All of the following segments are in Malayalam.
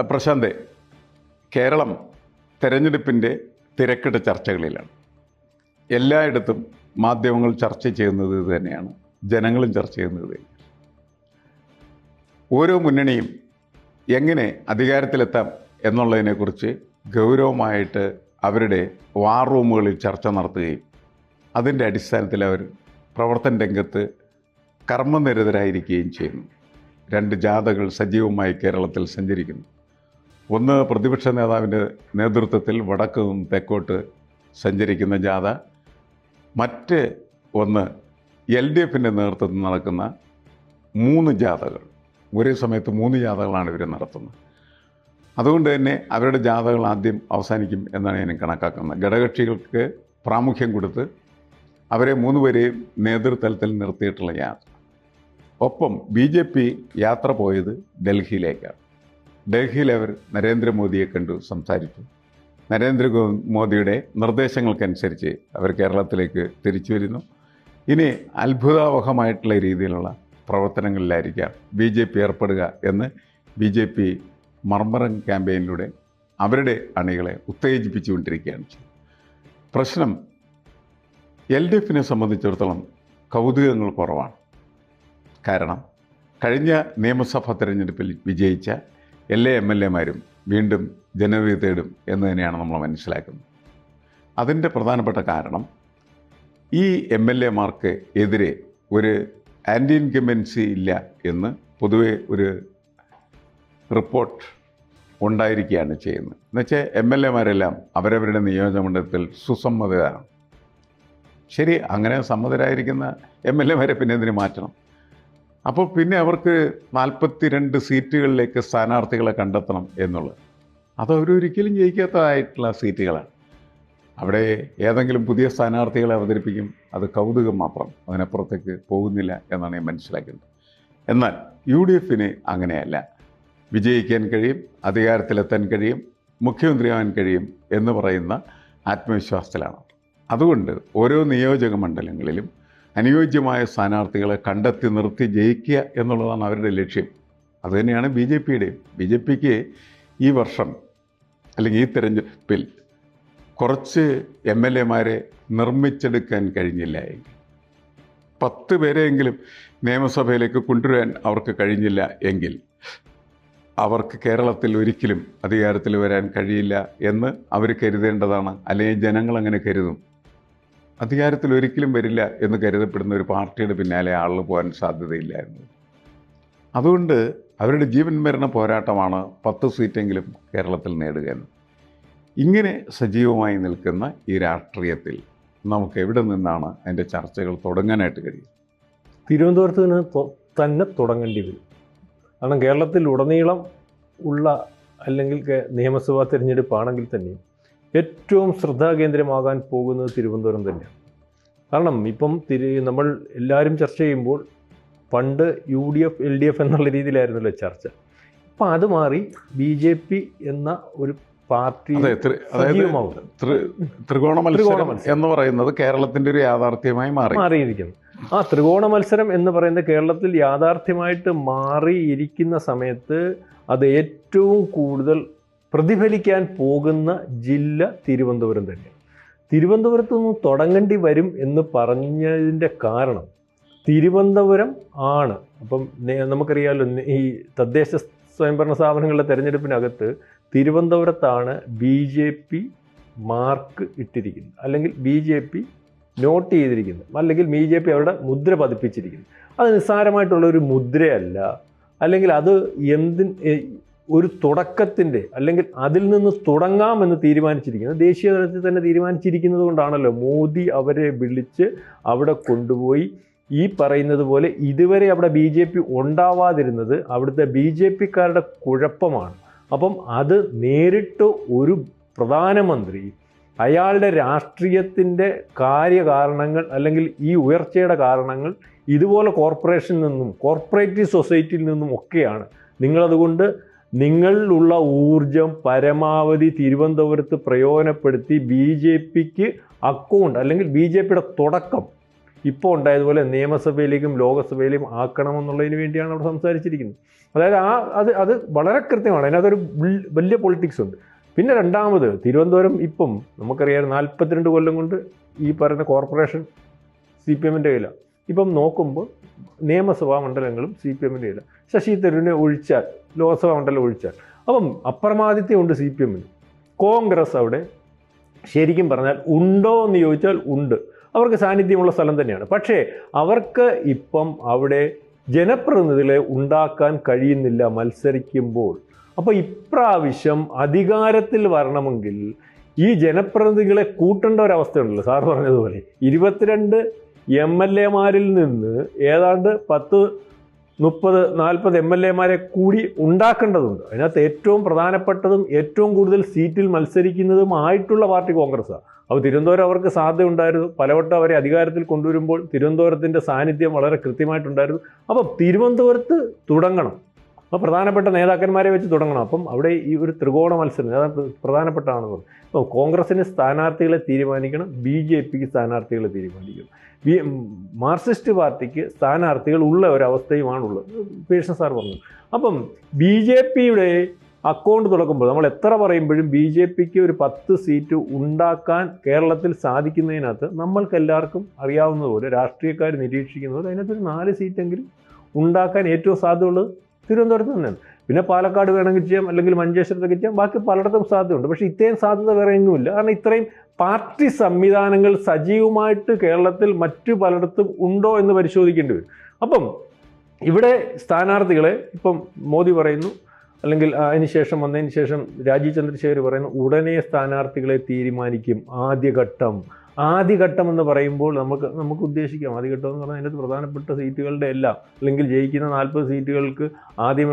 പ്രശാന്തെ കേരളം തെരഞ്ഞെടുപ്പിന്റെ തിരക്കിട്ട ചർച്ചകളിലാണ്. എല്ലായിടത്തും മാധ്യമങ്ങൾ ചർച്ച ചെയ്യുന്നത് ഇത് തന്നെയാണ്. ജനങ്ങളും ചർച്ച ചെയ്യുന്നത് ഓരോ മുന്നണിയും എങ്ങനെ അധികാരത്തിലെത്താം എന്നുള്ളതിനെക്കുറിച്ച് ഗൗരവമായിട്ട് അവരുടെ വാർ റൂമുകളിൽ ചർച്ച നടത്തുകയും അതിന്റെ അടിസ്ഥാനത്തിൽ അവർ പ്രവർത്തന രംഗത്ത് കർമ്മനിരതരായിരിക്കുകയും ചെയ്യുന്നു. രണ്ട് ജാഥകൾ സജീവമായി കേരളത്തിൽ സഞ്ചരിക്കുന്നു. ഒന്ന് പ്രതിപക്ഷ നേതാവിന്റെ നേതൃത്വത്തിൽ വടക്ക് നിന്ന് തെക്കോട്ട് സഞ്ചരിക്കുന്ന ജാഥ. മറ്റ് ഒന്ന് എൽ ഡി എഫിന്റെ നേതൃത്വത്തിൽ നടക്കുന്ന മൂന്ന് ജാഥകൾ. ഒരേ സമയത്ത് മൂന്ന് ജാഥകളാണ് ഇവർ നടത്തുന്നത്. അതുകൊണ്ട് തന്നെ അവരുടെ ജാഥകൾ ആദ്യം അവസാനിക്കും എന്നാണ് ഞാൻ കണക്കാക്കുന്നത്. ഘടകകക്ഷികൾക്ക് പ്രാമുഖ്യം കൊടുത്ത് അവരെ മൂന്ന് പേരെയും നേതൃതലത്തിൽ നിർത്തിയിട്ടുള്ള യാത്ര ഒപ്പം ബി ജെ പി യാത്ര പോയത് ഡൽഹിയിലേക്കാണ്. ഡൽഹിയിൽ അവർ നരേന്ദ്രമോദിയെ കണ്ടു സംസാരിച്ചു. നരേന്ദ്ര മോദിയുടെ നിർദ്ദേശങ്ങൾക്കനുസരിച്ച് അവർ കേരളത്തിലേക്ക് തിരിച്ചു വരുന്നു. ഇനി അത്ഭുതാവഹമായിട്ടുള്ള രീതിയിലുള്ള പ്രവർത്തനങ്ങളിലായിരിക്കാം ബി ജെ പി ഏർപ്പെടുക എന്ന് ബി ജെ പി മർമറൻ ക്യാമ്പയിനിലൂടെ അവരുടെ അണികളെ ഉത്തേജിപ്പിച്ചുകൊണ്ടിരിക്കുകയാണ് പ്രശ്നം എൽ ഡി എഫിനെ സംബന്ധിച്ചിടത്തോളം കൗതുകങ്ങൾ കുറവാണ്. കാരണം കഴിഞ്ഞ നിയമസഭാ തെരഞ്ഞെടുപ്പിൽ വിജയിച്ച എല്ലാ എം എൽ എമാരും വീണ്ടും ജനവിധി തേടും എന്ന് തന്നെയാണ് നമ്മൾ മനസ്സിലാക്കുന്നത്. അതിന്റെ പ്രധാനപ്പെട്ട കാരണം ഈ എം എൽ എമാർക്ക് എതിരെ ഒരു ആന്റി ഇൻകമ്പൻസി ഇല്ല എന്ന് പൊതുവെ ഒരു റിപ്പോർട്ട് ഉണ്ടായിരിക്കുകയാണ് ചെയ്യുന്നത്. എന്നുവെച്ചാൽ എം എൽ എമാരെല്ലാം അവരവരുടെ നിയോജകമണ്ഡലത്തിൽ സുസമ്മതരാണ്. ശരി അങ്ങനെ സമ്മതരായിരിക്കുന്ന എം എൽ എമാരെ പിന്നെ എന്തിനു മാറ്റണം? അപ്പോൾ പിന്നെ അവർക്ക് നാൽപ്പത്തിരണ്ട് സീറ്റുകളിലേക്ക് സ്ഥാനാർത്ഥികളെ കണ്ടെത്തണം എന്നുള്ളത്. അത് അവരൊരിക്കലും ജയിക്കാത്തതായിട്ടുള്ള സീറ്റുകളാണ്. അവിടെ ഏതെങ്കിലും പുതിയ സ്ഥാനാർത്ഥികളെ അവതരിപ്പിക്കും. അത് കൗതുകം മാത്രം. അതിനപ്പുറത്തേക്ക് പോകുന്നില്ല എന്നാണ് ഞാൻ മനസ്സിലാക്കുന്നത്. എന്നാൽ യു ഡി എഫിന് അങ്ങനെയല്ല. വിജയിക്കാൻ കഴിയും അധികാരത്തിലെത്താൻ കഴിയും മുഖ്യമന്ത്രിയാവാൻ കഴിയും എന്ന് പറയുന്ന ആത്മവിശ്വാസത്തിലാണ്. അതുകൊണ്ട് ഓരോ നിയോജക മണ്ഡലങ്ങളിലും അനുയോജ്യമായ സ്ഥാനാർത്ഥികളെ കണ്ടെത്തി നിർത്തി ജയിക്കുക എന്നുള്ളതാണ് അവരുടെ ലക്ഷ്യം. അതുതന്നെയാണ് ബി ജെ പിയുടെയും. ബി ജെ പിക്ക് ഈ വർഷം അല്ലെങ്കിൽ ഈ തെരഞ്ഞെടുപ്പിൽ കുറച്ച് എം എൽ എമാരെ നിർമ്മിച്ചെടുക്കാൻ കഴിഞ്ഞില്ല എങ്കിൽ പത്ത് പേരെയെങ്കിലും നിയമസഭയിലേക്ക് കൊണ്ടുവരാൻ അവർക്ക് കഴിഞ്ഞില്ല എങ്കിൽ അവർക്ക് കേരളത്തിൽ ഒരിക്കലും അധികാരത്തിൽ വരാൻ കഴിയില്ല എന്ന് അവർ കരുതേണ്ടതാണ്. അല്ലെങ്കിൽ ജനങ്ങൾ അങ്ങനെ കരുതും. അധികാരത്തിൽ ഒരിക്കലും വരില്ല എന്ന് കരുതപ്പെടുന്ന ഒരു പാർട്ടിയുടെ പിന്നാലെ ആളുകൾ പോകാൻ സാധ്യതയില്ലായിരുന്നു. അതുകൊണ്ട് അവരുടെ ജീവൻ മരണ പോരാട്ടമാണ് പത്ത് സീറ്റെങ്കിലും കേരളത്തിൽ നേടുക ഇങ്ങനെ സജീവമായി നിൽക്കുന്ന ഈ രാഷ്ട്രീയത്തിൽ നമുക്ക് എവിടെ നിന്നാണ് അതിന്റെ ചർച്ചകൾ തുടങ്ങാനായിട്ട് കഴിയും തിരുവനന്തപുരത്ത് നിന്ന് തന്നെ തുടങ്ങേണ്ടി വരും. കാരണം കേരളത്തിൽ ഉടനീളം ഉള്ള അല്ലെങ്കിൽ നിയമസഭാ തിരഞ്ഞെടുപ്പാണെങ്കിൽ തന്നെയും ഏറ്റവും ശ്രദ്ധാകേന്ദ്രമാകാൻ പോകുന്നത് തിരുവനന്തപുരം തന്നെയാണ്. കാരണം ഇപ്പം തിരു നമ്മൾ എല്ലാവരും ചർച്ച ചെയ്യുമ്പോൾ പണ്ട് U D F L D F എന്നുള്ള രീതിയിലായിരുന്നല്ലോ ചർച്ച. ഇപ്പം അത് മാറി ബി ജെ പി എന്ന ഒരു പാർട്ടി ത്രികോണ മത്സരം. എന്ന് പറയുന്നത് കേരളത്തിന്റെ ഒരു യാഥാർത്ഥ്യമായി മാറി. മാറിയിരിക്കുന്നു. ആ ത്രികോണ മത്സരം എന്ന് പറയുന്നത് കേരളത്തിൽ യാഥാർത്ഥ്യമായിട്ട് മാറിയിരിക്കുന്ന സമയത്ത് അത് ഏറ്റവും കൂടുതൽ പ്രതിഫലിക്കാൻ പോകുന്ന ജില്ല തിരുവനന്തപുരം തന്നെ. തിരുവനന്തപുരത്ത് നിന്ന് തുടങ്ങേണ്ടി വരും എന്ന് പറഞ്ഞതിന്റെ കാരണം തിരുവനന്തപുരം ആണ്. അപ്പം നമുക്കറിയാമല്ലോ ഈ തദ്ദേശ സ്വയംഭരണ സ്ഥാപനങ്ങളുടെ തിരഞ്ഞെടുപ്പിനകത്ത് തിരുവനന്തപുരത്താണ് ബി ജെ പി മാർക്ക് ഇട്ടിരിക്കുന്നത്. അല്ലെങ്കിൽ ബി ജെ പി നോട്ട് ചെയ്തിരിക്കുന്നത്. അല്ലെങ്കിൽ ബി ജെ പി അവരുടെ മുദ്ര പതിപ്പിച്ചിരിക്കുന്നു അത് നിസ്സാരമായിട്ടുള്ളൊരു മുദ്രയല്ല. അല്ലെങ്കിൽ അത് എന്തി എ- ഒരു തുടക്കത്തിന്റെ അല്ലെങ്കിൽ അതിൽ നിന്ന് തുടങ്ങാമെന്ന് തീരുമാനിച്ചിരിക്കുന്നത് ദേശീയ തലത്തിൽ തന്നെ തീരുമാനിച്ചിരിക്കുന്നത് കൊണ്ടാണല്ലോ മോദി അവരെ വിളിച്ച് അവിടെ കൊണ്ടുപോയി ഈ പറയുന്നത് പോലെ ഇതുവരെ അവിടെ ബി ജെ പി ഉണ്ടാവാതിരുന്നത് അവിടുത്തെ ബി ജെ പിക്കാരുടെ കുഴപ്പമാണ്. അപ്പം അത് നേരിട്ട് ഒരു പ്രധാനമന്ത്രി അയാളുടെ രാഷ്ട്രീയത്തിന്റെ കാര്യകാരണങ്ങൾ അല്ലെങ്കിൽ ഈ ഉയർച്ചയുടെ കാരണങ്ങൾ ഇതുപോലെ കോർപ്പറേഷനിൽ നിന്നും കോർപ്പറേറ്റീവ് സൊസൈറ്റിയിൽ നിന്നും ഒക്കെയാണ്. നിങ്ങളതുകൊണ്ട് നിങ്ങളിലുള്ള ഊർജം പരമാവധി തിരുവനന്തപുരത്ത് പ്രയോജനപ്പെടുത്തി ബി ജെ പിക്ക് അക്കൗണ്ട് അല്ലെങ്കിൽ ബി ജെ പിയുടെ തുടക്കം ഇപ്പോൾ ഉണ്ടായതുപോലെ നിയമസഭയിലേക്കും ലോകസഭയിലേക്കും ആക്കണമെന്നുള്ളതിന് വേണ്ടിയാണ് അവിടെ സംസാരിച്ചിരിക്കുന്നത്. അതായത് ആ അത് അത് വളരെ കൃത്യമാണ്. അതിനകത്തൊരു വലിയ പൊളിറ്റിക്സ് ഉണ്ട്. പിന്നെ രണ്ടാമത് തിരുവനന്തപുരം ഇപ്പം നമുക്കറിയാം നാൽപ്പത്തിരണ്ട് കൊല്ലം കൊണ്ട് ഈ പറയുന്ന കോർപ്പറേഷൻ സി പി എമ്മിന്റെ കയ്യിലാണ് ഇപ്പം നോക്കുമ്പോൾ നിയമസഭാ മണ്ഡലങ്ങളും സി പി എമ്മിന്റെ ഇല്ല ശശി തരൂരിനെ ഒഴിച്ചാൽ ലോക്സഭാ മണ്ഡലം ഒഴിച്ചാൽ. അപ്പം അപ്രമാദിത്യം ഉണ്ട് സി പി എമ്മിന്. കോൺഗ്രസ് അവിടെ ശരിക്കും പറഞ്ഞാൽ ഉണ്ടോ എന്ന് ചോദിച്ചാൽ ഉണ്ട്. അവർക്ക് സാന്നിധ്യമുള്ള സ്ഥലം തന്നെയാണ്. പക്ഷേ അവർക്ക് ഇപ്പം അവിടെ ജനപ്രതിനിധികളെ ഉണ്ടാക്കാൻ കഴിയുന്നില്ല മത്സരിക്കുമ്പോൾ. അപ്പോൾ ഇപ്രാവശ്യം അധികാരത്തിൽ വരണമെങ്കിൽ ഈ ജനപ്രതിനിധികളെ കൂട്ടേണ്ട ഒരവസ്ഥയുണ്ടല്ലോ സാർ പറഞ്ഞതുപോലെ. ഇരുപത്തിരണ്ട് എം എൽ എമാരിൽ നിന്ന് ഏതാണ്ട് പത്ത് മുപ്പത് നാൽപ്പത് എം എൽ എമാരെ കൂടി ഉണ്ടാക്കേണ്ടതുണ്ട്. അതിനകത്ത് ഏറ്റവും പ്രധാനപ്പെട്ടതും ഏറ്റവും കൂടുതൽ സീറ്റിൽ മത്സരിക്കുന്നതുമായിട്ടുള്ള പാർട്ടി കോൺഗ്രസ്സാണ് അപ്പോൾ തിരുവനന്തപുരം അവർക്ക് സാധ്യത ഉണ്ടായിരുന്നു പലവട്ടം അവരെ അധികാരത്തിൽ കൊണ്ടുവരുമ്പോൾ തിരുവനന്തപുരത്തിന്റെ സാന്നിധ്യം വളരെ കൃത്യമായിട്ടുണ്ടായിരുന്നു. അപ്പം തിരുവനന്തപുരത്ത് തുടങ്ങണം. അപ്പോൾ പ്രധാനപ്പെട്ട നേതാക്കന്മാരെ വെച്ച് തുടങ്ങണം. അപ്പം അവിടെ ഈ ഒരു ത്രികോണ മത്സരം അതാണ് പ്രധാനപ്പെട്ടാണെന്ന് അപ്പോൾ കോൺഗ്രസിന് സ്ഥാനാർത്ഥികളെ തീരുമാനിക്കണം ബി ജെ പിക്ക് സ്ഥാനാർത്ഥികളെ തീരുമാനിക്കണം. ബി മാർക്സിസ്റ്റ് പാർട്ടിക്ക് സ്ഥാനാർത്ഥികൾ ഉള്ള ഒരവസ്ഥയുമാണുള്ളത്. പേഴ്സൺ സാർ പറഞ്ഞു. അപ്പം ബി ജെ പിയുടെ അക്കൗണ്ട് തുടക്കുമ്പോൾ നമ്മൾ എത്ര പറയുമ്പോഴും ബി ജെ പിക്ക് ഒരു പത്ത് സീറ്റ് ഉണ്ടാക്കാൻ കേരളത്തിൽ സാധിക്കുന്നതിനകത്ത് നമ്മൾക്ക് എല്ലാവർക്കും അറിയാവുന്നതുപോലെ രാഷ്ട്രീയക്കാർ നിരീക്ഷിക്കുന്നത് അതിനകത്ത് ഒരു നാല് സീറ്റെങ്കിലും ഉണ്ടാക്കാൻ ഏറ്റവും സാധ്യതയുള്ളത് തിരുവനന്തപുരത്ത് തന്നെയാണ്. പിന്നെ പാലക്കാട് വേണമെങ്കിൽ ചെയ്യാം അല്ലെങ്കിൽ മഞ്ചേശ്വരത്തൊക്കെ ചെയ്യാം ബാക്കി പലയിടത്തും സാധ്യതയുണ്ട്. പക്ഷേ ഇത്രയും സാധ്യത വേറെ എങ്ങുമില്ല കാരണം ഇത്രയും പാർട്ടി സംവിധാനങ്ങൾ സജീവമായിട്ട് കേരളത്തിൽ മറ്റു പലയിടത്തും ഉണ്ടോ എന്ന് പരിശോധിക്കേണ്ടി വരും. അപ്പം ഇവിടെ സ്ഥാനാർത്ഥികളെ ഇപ്പം മോദി പറയുന്നു അല്ലെങ്കിൽ അതിനുശേഷം വന്നതിന് ശേഷം രാജീവ് ചന്ദ്രശേഖർ പറയുന്നു ഉടനെ സ്ഥാനാർത്ഥികളെ തീരുമാനിക്കും ആദ്യഘട്ടം. ആദ്യഘട്ടം എന്ന് പറയുമ്പോൾ നമുക്ക് നമുക്ക് ഉദ്ദേശിക്കാം. ആദ്യഘട്ടം എന്ന് പറഞ്ഞാൽ അതിന്റെ പ്രധാനപ്പെട്ട സീറ്റുകളുടെ എല്ലാം അല്ലെങ്കിൽ ജയിക്കുന്ന നാൽപ്പത് സീറ്റുകൾക്ക് ആദ്യം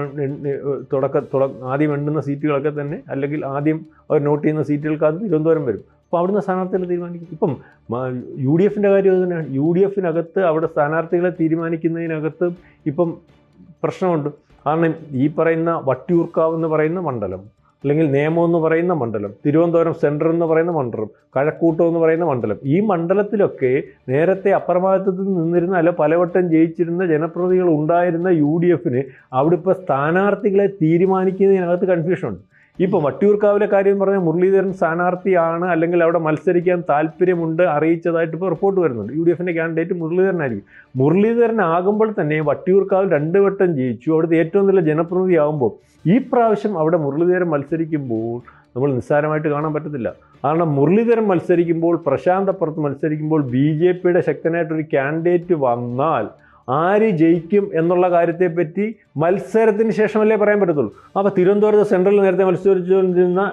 തുടക്ക തുട ആദ്യം എണ്ണുന്ന സീറ്റുകളൊക്കെ തന്നെ അല്ലെങ്കിൽ ആദ്യം അവർ നോട്ട് ചെയ്യുന്ന സീറ്റുകൾക്ക് അത് തിരുവനന്തപുരം വരും. അപ്പോൾ അവിടുന്ന് സ്ഥാനാർത്ഥികളെ തീരുമാനിക്കും. ഇപ്പം യു ഡി എഫിന്റെ കാര്യം തന്നെയാണ്. യു ഡി എഫിനകത്ത് അവിടെ സ്ഥാനാർത്ഥികളെ തീരുമാനിക്കുന്നതിനകത്ത് ഇപ്പം പ്രശ്നമുണ്ട്. കാരണം ഈ പറയുന്ന വട്ടിയൂർക്കാവ് എന്ന് പറയുന്ന മണ്ഡലം അല്ലെങ്കിൽ നേമം എന്ന് പറയുന്ന മണ്ഡലം തിരുവനന്തപുരം സെൻട്രൽ എന്ന് പറയുന്ന മണ്ഡലം കഴക്കൂട്ടം എന്ന് പറയുന്ന മണ്ഡലം ഈ മണ്ഡലത്തിലൊക്കെ നേരത്തെ അപ്രമാദിത്വത്തിൽ നിന്നിരുന്ന അല്ല പലവട്ടം ജയിച്ചിരുന്ന ജനപ്രതിനിധികൾ ഉണ്ടായിരുന്ന യു ഡി എഫിന് അവിടെ ഇപ്പോൾ സ്ഥാനാർത്ഥികളെ തീരുമാനിക്കുന്നതിനകത്ത് കൺഫ്യൂഷനുണ്ട് ഇപ്പോൾ വട്ടിയൂർക്കാവിലെ കാര്യം പറഞ്ഞാൽ മുരളീധരൻ സ്ഥാനാർത്ഥിയാണ് അല്ലെങ്കിൽ അവിടെ മത്സരിക്കാൻ താല്പര്യമുണ്ട് അറിയിച്ചതായിട്ട് ഇപ്പോൾ റിപ്പോർട്ട് വരുന്നുണ്ട്. യു ഡി എഫിന്റെ കാൻഡിഡേറ്റ് മുരളീധരനായിരിക്കും. മുരളീധരൻ ആകുമ്പോൾ തന്നെ വട്ടിയൂർക്കാവിൽ രണ്ട് വട്ടം ജയിച്ചു. അവിടുത്തെ ഏറ്റവും നല്ല ജനപ്രതിനിധി ആകുമ്പോൾ ഈ പ്രാവശ്യം അവിടെ മുരളീധരൻ മത്സരിക്കുമ്പോൾ നമ്മൾ നിസ്സാരമായിട്ട് കാണാൻ പറ്റത്തില്ല. കാരണം മുരളീധരൻ മത്സരിക്കുമ്പോൾ പ്രശാന്ത് അപ്പുറത്ത് മത്സരിക്കുമ്പോൾ ബി ജെ പിയുടെ ശക്തനായിട്ടൊരു കാൻഡിഡേറ്റ് വന്നാൽ ആര് ജയിക്കും എന്നുള്ള കാര്യത്തെപ്പറ്റി മത്സരത്തിന് ശേഷമല്ലേ പറയാൻ പറ്റത്തുള്ളൂ. അപ്പോൾ തിരുവനന്തപുരത്ത് സെൻട്രലിൽ നേരത്തെ മത്സരിച്ചുകൊണ്ടിരുന്ന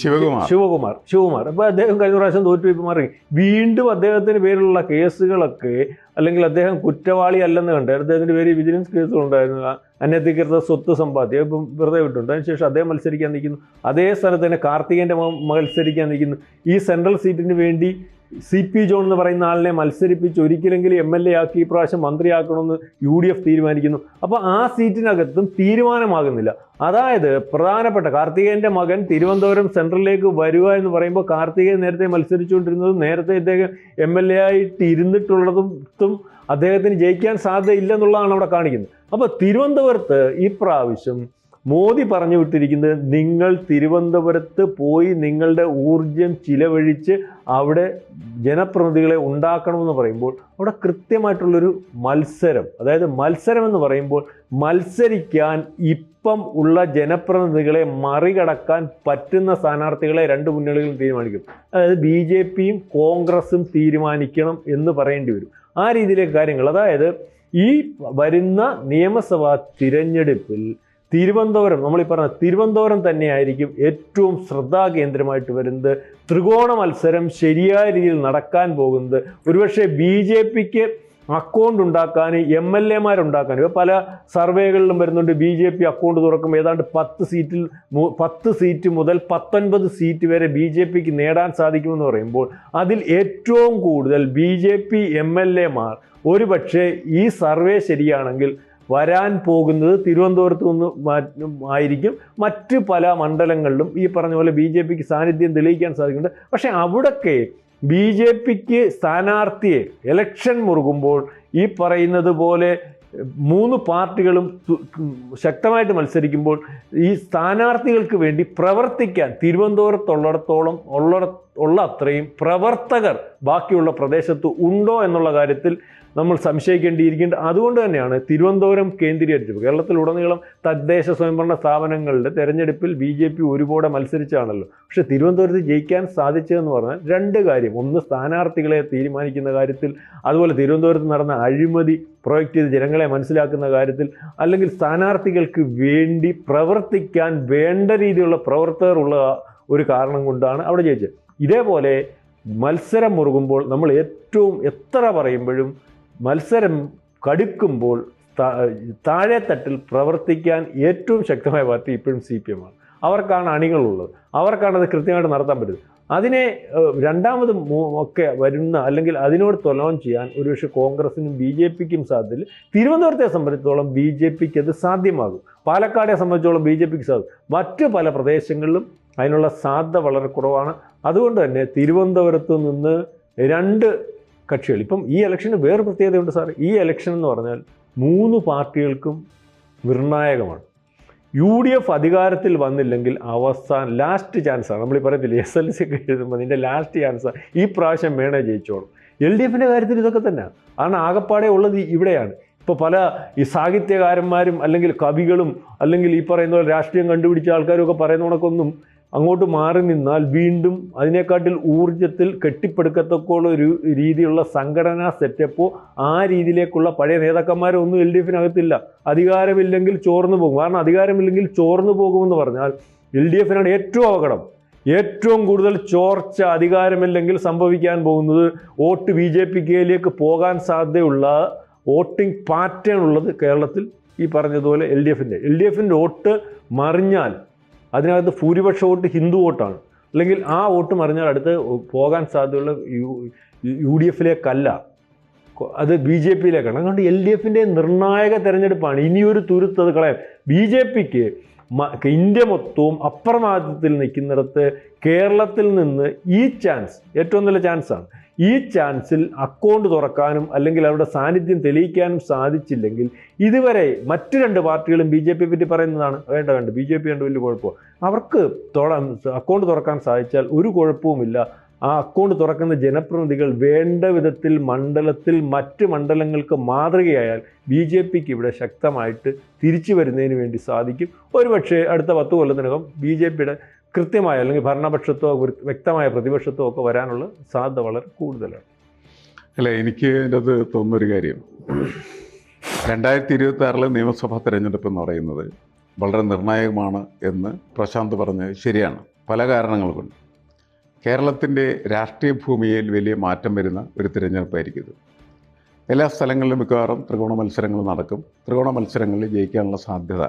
ശിവകുമാർ. ശിവകുമാർ ശിവകുമാർ. അപ്പോൾ അദ്ദേഹം കഴിഞ്ഞ പ്രാവശ്യം തോറ്റു ഇപ്പോൾ മാറി. വീണ്ടും അദ്ദേഹത്തിന് പേരിലുള്ള കേസുകളൊക്കെ അല്ലെങ്കിൽ അദ്ദേഹം കുറ്റവാളി അല്ലെന്ന് കണ്ട് അദ്ദേഹത്തിന്റെ പേര് വിജിലൻസ് കേസുകളുണ്ടായിരുന്നു അനധികൃത സ്വത്ത് സമ്പാദ്യം ഇപ്പം വെറുതെ വിട്ടുണ്ട്. അതിനുശേഷം അദ്ദേഹം മത്സരിക്കാൻ നിൽക്കുന്നു. അതേ സ്ഥലത്ത് തന്നെ കാർത്തികേന്റെ മത്സരിക്കാൻ നിൽക്കുന്നു. ഈ സെൻട്രൽ സീറ്റിന് വേണ്ടി സി പി ജോൺ എന്ന് പറയുന്ന ആളിനെ മത്സരിപ്പിച്ച് ഒരിക്കലെങ്കിലും എം എൽ എ ആക്കി ഈ പ്രാവശ്യം മന്ത്രിയാക്കണമെന്ന് യു ഡി എഫ് തീരുമാനിക്കുന്നു. അപ്പോൾ ആ സീറ്റിനകത്തും തീരുമാനമാകുന്നില്ല. അതായത് പ്രധാനപ്പെട്ട കാർത്തികേയന്റെ മകൻ തിരുവനന്തപുരം സെൻട്രലിലേക്ക് വരിക എന്ന് പറയുമ്പോൾ കാർത്തികേയൻ നേരത്തെ മത്സരിച്ചുകൊണ്ടിരുന്നതും നേരത്തെ ഇദ്ദേഹം എം എൽ എ ആയിട്ട് ഇരുന്നിട്ടുള്ളതും ത്തും അദ്ദേഹത്തിന് ജയിക്കാൻ സാധ്യതയില്ലെന്നുള്ളതാണ് അവിടെ കാണിക്കുന്നത്. അപ്പോൾ തിരുവനന്തപുരത്ത് ഈ പ്രാവശ്യം മോദി പറഞ്ഞു വിട്ടിരിക്കുന്നത് നിങ്ങൾ തിരുവനന്തപുരത്ത് പോയി നിങ്ങളുടെ ഊർജം ചിലവഴിച്ച് അവിടെ ജനപ്രതിനിധികളെ ഉണ്ടാക്കണമെന്ന് പറയുമ്പോൾ അവിടെ കൃത്യമായിട്ടുള്ളൊരു മത്സരം അതായത് മത്സരം എന്ന് പറയുമ്പോൾ മത്സരിക്കാൻ ഇപ്പം ഉള്ള ജനപ്രതിനിധികളെ മറികടക്കാൻ പറ്റുന്ന സ്ഥാനാർത്ഥികളെ രണ്ട് മുന്നണികളും തീരുമാനിക്കും. അതായത് ബി ജെ പിയും കോൺഗ്രസും തീരുമാനിക്കണം എന്ന് പറയേണ്ടി വരും. ആ രീതിയിലെ കാര്യങ്ങൾ അതായത് ഈ വരുന്ന നിയമസഭാ തിരഞ്ഞെടുപ്പിൽ തിരുവനന്തപുരം നമ്മൾ ഈ പറഞ്ഞ തിരുവനന്തപുരം തന്നെയായിരിക്കും ഏറ്റവും ശ്രദ്ധാകേന്ദ്രമായിട്ട് വരുന്നത്. ത്രികോണ മത്സരം ശരിയായ രീതിയിൽ നടക്കാൻ പോകുന്നത്. ഒരുപക്ഷെ ബി ജെ പിക്ക് അക്കൗണ്ട് ഉണ്ടാക്കാൻ എം എൽ എമാരുണ്ടാക്കാൻ ഇപ്പോൾ പല സർവേകളിലും വരുന്നുണ്ട് ബി ജെ പി അക്കൗണ്ട് തുറക്കും. ഏതാണ്ട് പത്ത് സീറ്റിൽ പത്ത് സീറ്റ് മുതൽ പത്തൊൻപത് സീറ്റ് വരെ ബി ജെ പിക്ക് നേടാൻ സാധിക്കുമെന്ന് പറയുമ്പോൾ അതിൽ ഏറ്റവും കൂടുതൽ B J P M L എമാർ ഒരുപക്ഷെ ഈ സർവേ ശരിയാണെങ്കിൽ വരാൻ പോകുന്നത് തിരുവനന്തപുരത്ത് നിന്ന് ആയിരിക്കും. മറ്റ് പല മണ്ഡലങ്ങളിലും ഈ പറഞ്ഞ പോലെ ബി ജെ പിക്ക് സാന്നിധ്യം തെളിയിക്കാൻ സാധിക്കുന്നുണ്ട്. പക്ഷേ അവിടൊക്കെ ബി ജെ പിക്ക് സ്ഥാനാർത്ഥിയെ ഇലക്ഷൻ മുറുകുമ്പോൾ ഈ പറയുന്നത് പോലെ മൂന്ന് പാർട്ടികളും ശക്തമായിട്ട് മത്സരിക്കുമ്പോൾ ഈ സ്ഥാനാർത്ഥികൾക്ക് വേണ്ടി പ്രവർത്തിക്കാൻ തിരുവനന്തപുരത്തുള്ളിടത്തോളം ഉള്ള ഉള്ള അത്രയും പ്രവർത്തകർ ബാക്കിയുള്ള പ്രദേശത്ത് ഉണ്ടോ എന്നുള്ള കാര്യത്തിൽ നമ്മൾ സംശയിക്കേണ്ടിയിരിക്കേണ്ട. അതുകൊണ്ട് തന്നെയാണ് തിരുവനന്തപുരം കേന്ദ്രീകരിച്ചത്. കേരളത്തിലുടനീളം തദ്ദേശ സ്വയംഭരണ സ്ഥാപനങ്ങളുടെ തെരഞ്ഞെടുപ്പിൽ ബി ജെ പി ഒരുപാട് മത്സരിച്ചാണല്ലോ. പക്ഷെ തിരുവനന്തപുരത്ത് ജയിക്കാൻ സാധിച്ചതെന്ന് പറഞ്ഞാൽ രണ്ട് കാര്യം. ഒന്ന് സ്ഥാനാർത്ഥികളെ തീരുമാനിക്കുന്ന കാര്യത്തിൽ അതുപോലെ തിരുവനന്തപുരത്ത് നടന്ന അഴിമതി പ്രൊജക്റ്റ് ചെയ്ത് ജനങ്ങളെ മനസ്സിലാക്കുന്ന കാര്യത്തിൽ അല്ലെങ്കിൽ സ്ഥാനാർത്ഥികൾക്ക് വേണ്ടി പ്രവർത്തിക്കാൻ വേണ്ട രീതിയിലുള്ള പ്രവർത്തകർ ഉള്ള ഒരു കാരണം കൊണ്ടാണ് അവിടെ ജയിച്ചത്. ഇതേപോലെ മത്സരം മുറുകുമ്പോൾ നമ്മൾ ഏറ്റവും എത്ര പറയുമ്പോഴും മത്സരം കടുക്കുമ്പോൾ താഴെത്തട്ടിൽ പ്രവർത്തിക്കാൻ ഏറ്റവും ശക്തമായ പാർട്ടി ഇപ്പോഴും സി പി എം ആണ്. അവർക്കാണ് അണികളുള്ളത്. അവർക്കാണ് അത് കൃത്യമായിട്ട് നടത്താൻ പറ്റുന്നത്. അതിനെ രണ്ടാമത് ഒക്കെ വരുന്ന അല്ലെങ്കിൽ അതിനോട് തൊലവൻ ചെയ്യാൻ ഒരുപക്ഷെ കോൺഗ്രസിനും ബി ജെ പിക്കും സാധ്യതയില്ല. തിരുവനന്തപുരത്തെ സംബന്ധിച്ചിടത്തോളം ബി ജെ പിക്ക് അത് സാധ്യമാകും. പാലക്കാടെ സംബന്ധിച്ചോളം ബി ജെ പിക്ക് സാധ്യത മറ്റ് പല പ്രദേശങ്ങളിലും അതിനുള്ള സാധ്യത വളരെ കുറവാണ്. അതുകൊണ്ട് തന്നെ തിരുവനന്തപുരത്ത് നിന്ന് രണ്ട് കക്ഷികൾ ഇപ്പം ഈ ഇലക്ഷന് വേറെ പ്രത്യേകതയുണ്ട് സാർ ഈ ഇലക്ഷൻ എന്ന് പറഞ്ഞാൽ മൂന്ന് പാർട്ടികൾക്കും നിർണായകമാണ്. യു ഡി എഫ് അധികാരത്തിൽ വന്നില്ലെങ്കിൽ അവസാന ലാസ്റ്റ് ചാൻസാണ് നമ്മൾ പറയത്തില്ല എസ് എൽ സി ഒക്കെ എഴുതുമ്പോൾ നിന്റെ ലാസ്റ്റ് ചാൻസാണ് ഈ പ്രാവശ്യം വേണേ ജയിച്ചോളും. എൽ ഡി എഫിന്റെ കാര്യത്തിൽ ഇതൊക്കെ തന്നെയാണ് കാരണം ആകപ്പാടെ ഉള്ളത് ഇവിടെയാണ്. ഇപ്പോൾ പല ഈ സാഹിത്യകാരന്മാരും അല്ലെങ്കിൽ കവികളും അല്ലെങ്കിൽ ഈ പറയുന്ന രാഷ്ട്രീയം കണ്ടുപിടിച്ച ആൾക്കാരും ഒക്കെ പറയുന്ന കണക്കൊന്നും അങ്ങോട്ട് മാറി നിന്നാൽ വീണ്ടും അതിനെക്കാട്ടിൽ ഊർജത്തിൽ കെട്ടിപ്പടുക്കത്തക്കുള്ള ഒരു രീതിയിലുള്ള സംഘടനാ സെറ്റപ്പോ ആ രീതിയിലേക്കുള്ള പഴയ നേതാക്കന്മാരൊന്നും എൽ ഡി എഫിനകത്തില്ല. അധികാരമില്ലെങ്കിൽ ചോർന്നു പോകും. കാരണം അധികാരമില്ലെങ്കിൽ ചോർന്നു പോകുമെന്ന് പറഞ്ഞാൽ എൽ ഡി എഫിനാണ് ഏറ്റവും അപകടം. ഏറ്റവും കൂടുതൽ ചോർച്ച അധികാരമില്ലെങ്കിൽ സംഭവിക്കാൻ പോകുന്നത് വോട്ട് ബി ജെ പി കെയിലേക്ക് പോകാൻ സാധ്യതയുള്ള വോട്ടിംഗ് പാറ്റേൺ ഉള്ളത് കേരളത്തിൽ ഈ പറഞ്ഞതുപോലെ എൽ ഡി എഫിന്റെ. എൽ ഡി എഫിന്റെ വോട്ട് മറിഞ്ഞാൽ അതിനകത്ത് ഭൂരിപക്ഷ വോട്ട് ഹിന്ദു വോട്ടാണ്. അല്ലെങ്കിൽ ആ വോട്ട് മറിഞ്ഞാൽ അടുത്ത് പോകാൻ സാധ്യതയുള്ള യു യു ഡി എഫിലേക്കല്ല അത് ബി ജെ പിയിലേക്കാണ് അതുകൊണ്ട് എൽ ഡി എഫിന്റെ നിർണായക തെരഞ്ഞെടുപ്പാണ്. ഇനിയൊരു തുരുത്ത് അത് കളയാം ബി ജെ പിക്ക് ഇന്ത്യ മൊത്തവും അപ്രമാദത്തിൽ നിൽക്കുന്നിടത്ത് കേരളത്തിൽ നിന്ന് ഈ ചാൻസ് ഏറ്റവും നല്ല ചാൻസാണ്. ഈ ചാൻസിൽ അക്കൗണ്ട് തുറക്കാനും അല്ലെങ്കിൽ അവരുടെ സാന്നിധ്യം തെളിയിക്കാനും സാധിച്ചില്ലെങ്കിൽ ഇതുവരെ മറ്റു രണ്ട് പാർട്ടികളും ബി ജെ പി പറ്റി പറയുന്നതാണ്. വേണ്ട വേണ്ട. ബി ജെ പി കണ്ട് വലിയ കുഴപ്പം അവർക്ക് അക്കൗണ്ട് തുറക്കാൻ സാധിച്ചാൽ ഒരു കുഴപ്പവുമില്ല. ആ അക്കൗണ്ട് തുറക്കുന്ന ജനപ്രതിനിധികൾ വേണ്ട വിധത്തിൽ മണ്ഡലത്തിൽ മറ്റ് മണ്ഡലങ്ങൾക്ക് മാതൃകയായാൽ ബി ജെ പിക്ക് ഇവിടെ ശക്തമായിട്ട് തിരിച്ചു വരുന്നതിന് വേണ്ടി സാധിക്കും. ഒരുപക്ഷെ അടുത്ത പത്ത് കൊല്ലത്തിനകം ബി ജെ പിയുടെ കൃത്യമായ അല്ലെങ്കിൽ ഭരണപക്ഷത്തോ വ്യക്തമായ പ്രതിപക്ഷത്തോ ഒക്കെ വരാനുള്ള സാധ്യത വളരെ കൂടുതലാണ്. അല്ല എനിക്ക് എന്റെ അത് തോന്നുന്നൊരു കാര്യം. രണ്ടായിരത്തി ഇരുപത്തി ആറിലെ നിയമസഭാ തെരഞ്ഞെടുപ്പ് എന്ന് പറയുന്നത് വളരെ നിർണായകമാണ് എന്ന് പ്രശാന്ത് പറഞ്ഞത് ശരിയാണ്. പല കാരണങ്ങൾ കൊണ്ട് കേരളത്തിന്റെ രാഷ്ട്രീയ ഭൂമിയിൽ വലിയ മാറ്റം വരുന്ന ഒരു തിരഞ്ഞെടുപ്പായിരിക്കും ഇത്. എല്ലാ സ്ഥലങ്ങളിലും മിക്കവാറും ത്രികോണ മത്സരങ്ങൾ നടക്കും. ത്രികോണ മത്സരങ്ങളിൽ ജയിക്കാനുള്ള സാധ്യത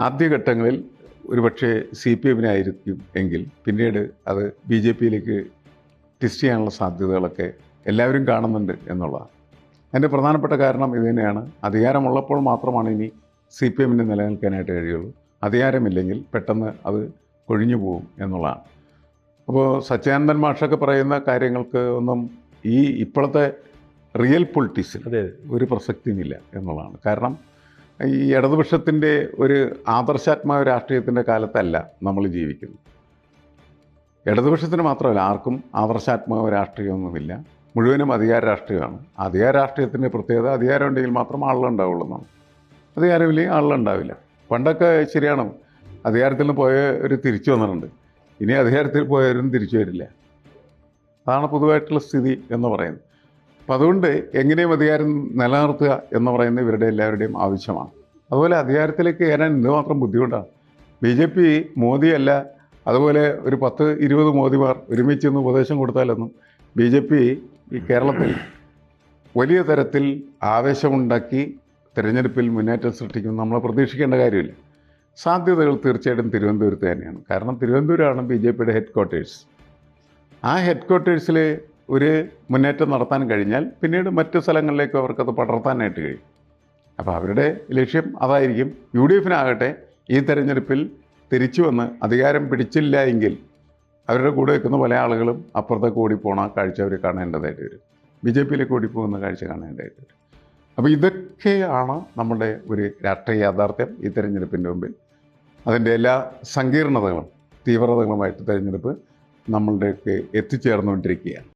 ആദ്യഘട്ടങ്ങളിൽ ഒരുപക്ഷെ സി പി എമ്മിനായിരിക്കും എങ്കിൽ പിന്നീട് അത് ബി ജെ പിയിലേക്ക് ടിസ്റ്റ് ചെയ്യാനുള്ള സാധ്യതകളൊക്കെ എല്ലാവരും കാണുന്നുണ്ട് എന്നുള്ളതാണ്. അതിന്റെ പ്രധാനപ്പെട്ട കാരണം ഇത് തന്നെയാണ്. അധികാരമുള്ളപ്പോൾ മാത്രമാണ് ഇനി സി പി എമ്മിന് നിലനിൽക്കാനായിട്ട് കഴിയുള്ളൂ. അധികാരമില്ലെങ്കിൽ പെട്ടെന്ന് അത് കൊഴിഞ്ഞു പോകും എന്നുള്ളതാണ്. അപ്പോൾ സച്ചിദാനന്ദൻ മാഷൊക്കെ പറയുന്ന കാര്യങ്ങൾക്ക് ഒന്നും ഈ ഇപ്പോഴത്തെ റിയൽ പൊളിറ്റിക്സിൽ ഒരു പ്രസക്തിയുമില്ല എന്നുള്ളതാണ്. കാരണം ഈ ഇടതുപക്ഷത്തിന്റെ ഒരു ആദർശാത്മക രാഷ്ട്രീയത്തിന്റെ കാലത്തല്ല നമ്മൾ ജീവിക്കുന്നത്. ഇടതുപക്ഷത്തിന് മാത്രമല്ല ആർക്കും ആദർശാത്മക രാഷ്ട്രീയമൊന്നുമില്ല. മുഴുവനും അധികാര രാഷ്ട്രീയമാണ്. അധികാര രാഷ്ട്രീയത്തിന്റെ പ്രത്യേകത അധികാരം ഉണ്ടെങ്കിൽ മാത്രം ആളുകളുണ്ടാവുള്ളൂ എന്നാണ് അധികാരമില്ലെങ്കിൽ ആളുകളുണ്ടാവില്ല പണ്ടൊക്കെ ശരിയാണ് അധികാരത്തിൽ നിന്ന് പോയ ഒരു തിരിച്ചു വന്നിട്ടുണ്ട്. ഇനി അധികാരത്തിൽ പോയവരും തിരിച്ചു വരില്ല. അതാണ് പൊതുവായിട്ടുള്ള സ്ഥിതി എന്ന് പറയുന്നത്. അപ്പം അതുകൊണ്ട് എങ്ങനെയും അധികാരം നിലനിർത്തുക എന്ന് പറയുന്നത് ഇവരുടെ എല്ലാവരുടെയും ആവശ്യമാണ്. അതുപോലെ അധികാരത്തിലേക്ക് കയറാൻ എന്തുമാത്രം ബുദ്ധിമുട്ടാണ്. ബി ജെ പി മോദിയല്ല അതുപോലെ ഒരു പത്ത് ഇരുപത് മോദിമാർ ഒരുമിച്ച് ഒന്ന് ഉപദേശം കൊടുത്താലൊന്നും ബി ജെ പി ഈ കേരളത്തിൽ വലിയ തരത്തിൽ ആവേശമുണ്ടാക്കി തിരഞ്ഞെടുപ്പിൽ മുന്നേറ്റം സൃഷ്ടിക്കും നമ്മൾ പ്രതീക്ഷിക്കേണ്ട കാര്യമില്ല. സാധ്യതകൾ തീർച്ചയായിട്ടും തിരുവനന്തപുരത്ത് തന്നെയാണ്. കാരണം തിരുവനന്തപുരമാണ് ബി ജെ പിയുടെ ഹെഡ് ക്വാർട്ടേഴ്സ് ആ ഹെഡ് ക്വാർട്ടേഴ്സിൽ ഒരു മുന്നേറ്റം നടത്താൻ കഴിഞ്ഞാൽ പിന്നീട് മറ്റു സ്ഥലങ്ങളിലേക്ക് അവർക്കത് പടർത്താനായിട്ട് കഴിയും. അപ്പോൾ അവരുടെ ലക്ഷ്യം അതായിരിക്കും. യു ഡി എഫിനാകട്ടെ ഈ തെരഞ്ഞെടുപ്പിൽ തിരിച്ചു വന്ന് അധികാരം പിടിച്ചില്ല എങ്കിൽ അവരുടെ കൂടെ നിൽക്കുന്ന പല ആളുകളും അപ്പുറത്തേക്ക് ഓടിപ്പോണ കാഴ്ച അവർ കാണേണ്ടതായിട്ട് വരും. ബി ജെ പിയിലേക്ക് ഓടിപ്പോകുന്ന കാഴ്ച കാണേണ്ടതായിട്ട് വരും. അപ്പോൾ ഇതൊക്കെയാണ് നമ്മുടെ ഒരു രാഷ്ട്രീയ യാഥാർത്ഥ്യം ഈ തെരഞ്ഞെടുപ്പിന്റെ മുമ്പിൽ. അതിന്റെ എല്ലാ സങ്കീർണതകളും തീവ്രതകളുമായിട്ട് തെരഞ്ഞെടുപ്പ് നമ്മളുടെയൊക്കെ എത്തിച്ചേർന്നുകൊണ്ടിരിക്കുകയാണ്.